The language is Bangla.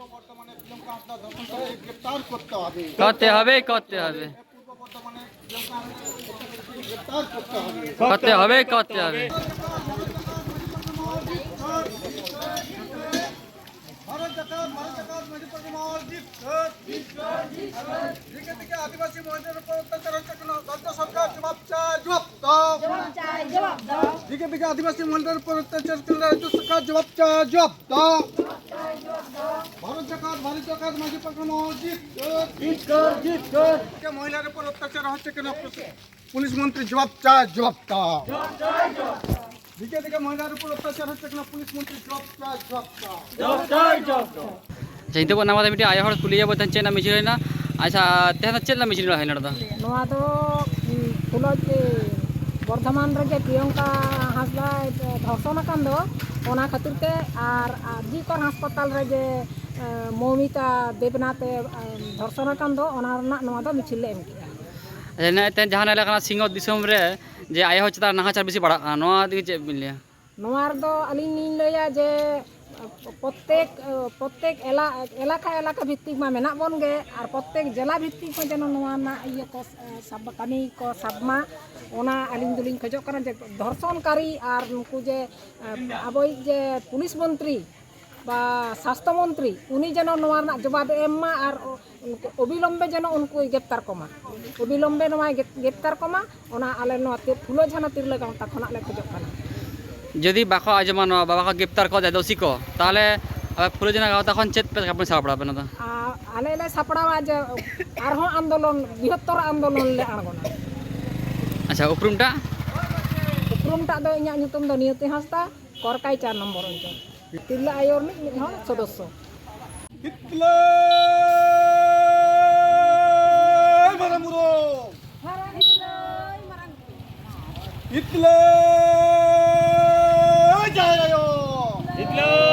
করতে হবে। করতে হবে করতে হবে। পূর্ব বর্ধমানে প্রিয়ঙ্কা হাসদাকে গ্রেপ্তার করতে হবে। করতে হবে করতে হবে। ভারত জাকাত ভারত জাকাত মজিপুর মসজিদ দিকে দিকে আদিবাসী মহিলাদের উপর অত্যাচার হচ্ছে কেন? রাজ্য সরকার জবাব চায় জবাব দাও। দিকে দিকে আদিবাসী মহিলাদের উপর অত্যাচার কেন? রাজ্য সরকার জবাব চায় জবাব দাও। কাজ বাণিজ্য কাজ মাঝে পাঠানো মহিলার উপর পুলিশ মন্ত্রী জবাব চায় জবাব দিকে দিকে মহিলার উপর অত্যাচার হচ্ছে কেন? পুলিশ মন্ত্রী জবাব চায় জবাব দাও যেতে কোন আমাদের মিটি আয়া হড় তুলিয়া বতন চেনা মিছিল না। আচ্ছা তেহনা চেনা মিছিল হয় না নোয়া তো ফুলজ বর্ধমান রে প্রিয়ঙ্কা হাসদা ধর্ষণ কাণ্ড ᱚᱱᱟ ᱠᱷᱟᱹᱛᱤᱨ ᱛᱮ ᱟᱨ ᱡᱤ ᱠᱚᱨ ᱦᱟᱥᱯᱟᱛᱟᱞ ᱢᱚᱢᱤᱛᱟ ᱫᱮᱵᱱᱟᱛᱮ ᱫᱷᱚᱨᱥᱚᱱ ᱟᱠᱟᱱ ᱫᱚ ᱚᱱᱟ ᱨᱮᱱᱟᱜ ᱱᱚᱣᱟ ᱫᱚ ᱢᱤᱪᱷᱤᱞ ᱞᱮ ᱮᱢ ᱠᱮᱜᱼᱟ ᱟᱪᱪᱷᱟ ᱱᱟᱭᱛᱮ ᱡᱟᱦᱟᱸ ᱞᱮᱠᱟ ᱠᱟᱱᱟ ᱥᱤᱝᱜᱚ ᱫᱤᱥᱚᱢ ᱨᱮ ᱡᱮ ᱟᱭᱳ ᱦᱚᱸ ᱪᱮᱛᱟᱱ ᱱᱟᱦᱟᱪᱟᱨ ᱵᱮᱥᱤ ᱵᱟᱲᱟᱜ ᱠᱟᱱᱟ ᱱᱚᱣᱟ ᱫᱤᱠ ᱪᱮᱫ ᱵᱤᱱ ᱞᱟᱹᱭᱟ ᱱᱚᱣᱟ ᱨᱮᱫᱚ ᱟᱹᱞᱤᱧ ᱞᱤᱧ ᱞᱟᱹᱭᱟ ᱡᱮ প্রত্যেক প্রত্যেক এলাকা এলাকা ভিত্তিক মা মেনা বন গে আর প্রত্যেক জেলা ভিত্তিক হো যেন নোয়া না ইয়ে কো সাব কামি কো সাবমা ওনা আলিম দুলিং খোঁজক কারণ যে ধর্ষণকারী আর নুকু যে আবই যে পুলিশ মন্ত্রী বা স্বাস্থ্যমন্ত্রী উনি যেন নয় জবাব এমমা আর অবিলম্বে যেন উনকু গ্রেপ্তার কমা। অবিলম্বে নয় গ্রেপ্তার কমা ওনা আলে ফুলো ঝানা তিরলে গাঁতা খোনা লে খোঁজক যদি বাখো আজমা নয় বা বাবাকে গ্রেপ্তার করা যায় দোষী কো তাহলে ফুলো ঝানা গাঁও তখন চেত পেতে আপনি সাপড়া পেন আলে এলে সাপড়াওয়া যে আরহন আন্দোলন বৃহত্তর আন্দোলন লে আনগোনা আচ্ছা উপরুমটা? উপরুমটা দো ইয়া নিয়তে হাসতা করকাই চার নম্বর অঞ্চল। তিল্লা আয়র মিট হন সদস্য ইতলে জয় জয় ইতলে